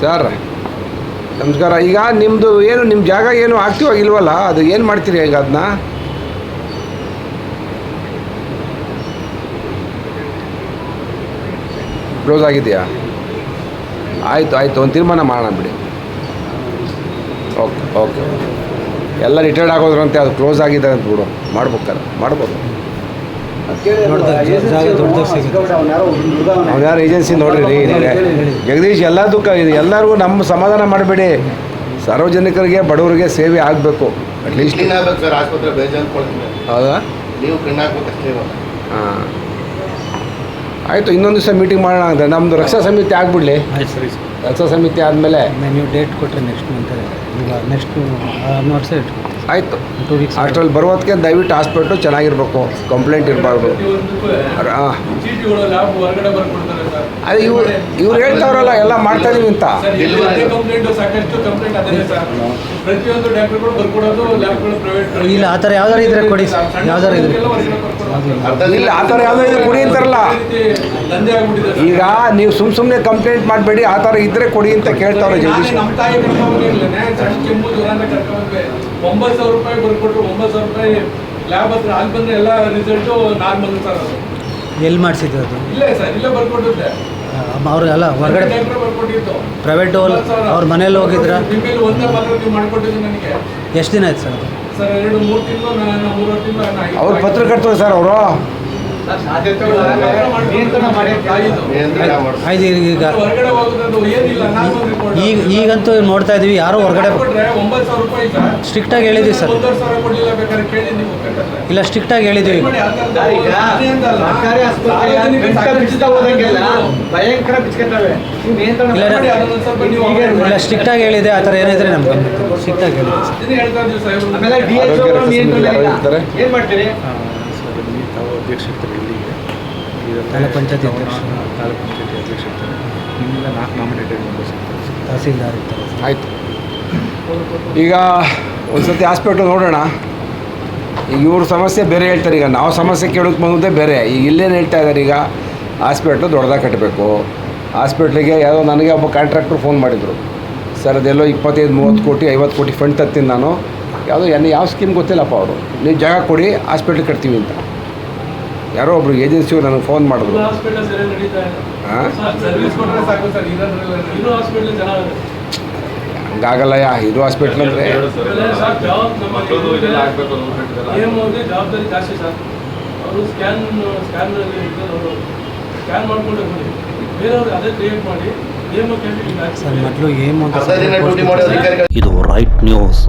Sir, ನಮಸ್ಕಾರ. ಈಗ ನಿಮ್ಮದು ಏನು ನಿಮ್ಮ ಜಾಗ ಏನು ಆಕ್ಟಿವ್ ಆಗಿಲ್ವಲ್ಲ? ಅದು ಏನು ಮಾಡ್ತೀರಿ ಈಗ ಅದನ್ನ ಕ್ಲೋಸ್ ಆಗಿದೆಯಾ? ಆಯಿತು ಆಯಿತು. ಒಂದು ತೀರ್ಮಾನ ಮಾಡೋಣ ಬಿಡಿ. ಓಕೆ ಓಕೆ ಎಲ್ಲ ರಿಟೈರ್ಡ್ ಆಗೋದ್ರಂತೆ, ಅದು ಕ್ಲೋಸ್ ಆಗಿದೆ ಅಂತ ಬಿಡು. ಮಾಡ್ಬೇಕಾರೆ ಮಾಡ್ಬೋದು. ಯಾರು ಏಜೆನ್ಸಿ ನೋಡ್ರಿ ಜಗದೀಶ್ ಎಲ್ಲ ದುಃಖ ಎಲ್ಲದಕ್ಕೂ ಇದು. ಎಲ್ಲರಿಗೂ ನಮ್ಮ ಸಮಾಧಾನ ಮಾಡಬೇಡಿ. ಸಾರ್ವಜನಿಕರಿಗೆ ಬಡವರಿಗೆ ಸೇವೆ ಆಗಬೇಕು. ಅಟ್ಲೀಸ್ಟ್ ಕ್ಲೀನ್ ಆಗ್ಬೇಕು ಆಸ್ಪತ್ರೆ ಬೇಜಾನ್ ಕೊಡ್ತೀನಿ. ಹೌದಾ? ಹಾಂ. ಆಯಿತು ಇನ್ನೊಂದು ದಿವಸ ಮೀಟಿಂಗ್ ಮಾಡೋಣ ಅಂದರೆ ನಮ್ಮದು ರಕ್ಷಾ ಸಮಿತಿ ಆಗಿಬಿಡ್ಲಿ. ಆಯ್ತು ಸರಿ ಸರ್. ರಕ್ಷಾ ಸಮಿತಿ ಆದಮೇಲೆ. ನೀವು ಡೇಟ್ ಕೊಟ್ಟರೆ ನೆಕ್ಸ್ಟ್ ಮಂತ್ ಈಗ ನೆಕ್ಸ್ಟ್ ವರ್ಷ ಇಟ್ಕೊಡ್ತೀವಿ ಆಯಿತು. ಟೂ ವೀಕ್ಸ್ ಅಷ್ಟರಲ್ಲಿ ಬರುವತ್ತಿಗೆ ದಯವಿಟ್ಟು ಹಾಸ್ಪಿಟ್ಲು ಚೆನ್ನಾಗಿರ್ಬೇಕು. ಕಂಪ್ಲೇಂಟ್ ಇರಬಾರ್ದು. ಹಾಂ ಚೀಟಿಗಳು ಲ್ಯಾಬ್ ಹೊರಗಡೆ ಬರ್ಕೊಡ್ತಾರೆ ಸರ್ ಅದೇ ಇವ್ರು ಇವ್ರು ಹೇಳ್ತಾವ್ರಲ್ಲ ಎಲ್ಲ ಮಾಡ್ತಾ ಇದೀವಿ ಅಂತ. ಇಲ್ಲಿ ಅದೇ ಕಂಪ್ಲೇಂಟ್ ಸಾಕಷ್ಟು ಕಂಪ್ಲೇಂಟ್ ಅದೇ ಸರ್. ಪ್ರತಿಯೊಂದು ಡಾಕ್ಟರ್ಗಳು ಬರ್ಕೊಡೋದು ಲ್ಯಾಬ್ಗಳು ಪ್ರೈವೇಟ್ ಇಲ್ಲ ಆ ಥರ ಯಾವ್ದಾರು ಇದ್ರೆ ಕೊಡಿ ಯಾವ್ದಾರು ಇದ್ರೆ. ಇಲ್ಲ ಆ ಥರ ಯಾವ್ದಾರು ಇದ್ರೆ ಕೊಡಿ ಅಂತಾರಲ್ಲ. ಈಗ ನೀವು ಸುಮ್ ಸುಮ್ಮನೆ ಕಂಪ್ಲೇಂಟ್ ಮಾಡಬೇಡಿ ಆ ಥರ ಇದ್ರೆ ಕೊಡಿ ಅಂತ ಕೇಳ್ತಾವ್ರೆ ಜಗದೀಶ್ ಒಂಬತ್ತು ಸಾವಿರ ರೂಪಾಯಿ ಬರ್ಕೊಟ್ರು ಒಂಬತ್ತು ಸಾವಿರ ರೂಪಾಯಿ ಲ್ಯಾಬ್ ಹತ್ರ ಅಲ್ಲಿ ಬಂದ್ರೆ ಎಲ್ಲ ರಿಸಲ್ಟು ನಾರ್ಮಲ್ ಸರ್ ಅದು. ಎಲ್ಲಿ ಮಾಡಿಸಿದ್ರು ಅದು? ಇಲ್ಲ ಸರ್ ಇಲ್ಲೇ ಬರ್ಕೊಟ್ಟಿದ್ದೆ. ಅವ್ರು ಅಲ್ಲ ಹೊರಗಡೆ ಬರ್ಕೊಟ್ಟಿದ್ದು. ಪ್ರೈವೇಟ್ ಅವ್ರ ಮನೇಲಿ ಹೋಗಿದ್ರ? ನಿಮ್ಮಲ್ಲಿ ಒಂದೇ ಮಾತ್ರ ನೀವು ಮಾಡ್ಕೊಟ್ಟಿದ್ದು ನನಗೆ. ಎಷ್ಟು ದಿನ ಆಯ್ತು ಸರ್ ಅದು? ಸರ್ ಎರಡು ಮೂರು ತಿಂಗಳು ನಾನು ಮೂರು ತಿಂಗಳು ಅವ್ರು ಪತ್ರಕರ್ತರು ಸರ್ ಅವರು? ಆಯ್ತು ಈಗ ಹೊರಗಡೆ ಹೋಗೋದು ಏನಿಲ್ಲ ನಾನು ಈಗ ಈಗಂತೂ ನೋಡ್ತಾ ಇದೀವಿ ಯಾರು ಹೊರಗಡೆ ಸ್ಟ್ರಿಕ್ಟ್ ಸ್ಟ್ರಿಕ್ಟಾಗಿ ಹೇಳಿದ್ದೀವಿ ಸರ್. ಇಲ್ಲ ಸ್ಟ್ರಿಕ್ಟಾಗಿ ಆಗಿ ಹೇಳಿದೀವಿ. ಇಲ್ಲ ಸ್ಟ್ರಿಕ್ಟಾಗಿ ಹೇಳಿದೆ ಆ ಥರ ಏನಿದ್ರೆ ನಮ್ಗೆ ಸ್ಟ್ರಿಕ್ಟಾಗಿ ಹೇಳಿದೆ. ಇರ್ತಾರೆ. ಇಲ್ಲಿ ತಾವು ಅಧ್ಯಕ್ಷರಿರ್ತಾರೆ ಇಲ್ಲಿಗೆ ಈಗ ತಾಲೂಕ್ ಪಂಚಾಯತಿ ಅಧ್ಯಕ್ಷ. ತಾಲೂಕ್ ಪಂಚಾಯತಿ ಅಧ್ಯಕ್ಷತೆ ನಿಮ್ಮಿಂದ ನಾಲ್ಕು ನಾಮಿನೇಟೆಡ್ ಮೆಂಬರ್ಸ್ ಇರ್ತಾರೆ. ತಹಸೀಲ್ದಾರ್ ಇರ್ತಾರೆ ಆಯಿತು. ಈಗ ಒಂದ್ಸತಿ ಹಾಸ್ಪಿಟ್ಲ್ ನೋಡೋಣ. ಈಗ ಇವ್ರ ಸಮಸ್ಯೆ ಬೇರೆ ಹೇಳ್ತಾರೆ. ಈಗ ನಾವು ಸಮಸ್ಯೆ ಕೇಳೋಕ್ಕೆ ಬಂದದ್ದೇ ಬೇರೆ. ಈಗ ಇಲ್ಲೇನು ಹೇಳ್ತಾ ಇದ್ದಾರೆ ಈಗ ಹಾಸ್ಪಿಟ್ಲು ದೊಡ್ಡದಾಗಿ ಕಟ್ಟಬೇಕು ಹಾಸ್ಪಿಟ್ಲಿಗೆ ಯಾವುದೋ ನನಗೆ ಒಬ್ಬ ಕಾಂಟ್ರಾಕ್ಟ್ರು ಫೋನ್ ಮಾಡಿದರು. ಸರ್ ಅದೆಲ್ಲೋ ಇಪ್ಪತ್ತೈದು ಮೂವತ್ತು ಕೋಟಿ ಐವತ್ತು ಕೋಟಿ ಫಂಡ್ ತತ್ತೀನಿ ನಾನು. ಯಾವುದೋ ಎನ್ನ ಯಾವ ಸ್ಕೀಮ್ ಗೊತ್ತಿಲ್ಲಪ್ಪ ಅವರು. ನೀವು ಜಾಗ ಕೊಡಿ ಹಾಸ್ಪಿಟ್ಲ್ ಕಟ್ತೀವಿ ಅಂತ. ಯಾರೋ ಒಬ್ರು ಏಜೆನ್ಸಿಯವರು ನನಗೆ ಫೋನ್ ಮಾಡಿದ್ರು. ಹಂಗಾಗಲ್ಲ ಯಾ ಇದೆ. ಹಾಸ್ಪಿಟಲ್ ಅಂದರೆ? ಇದು. Right news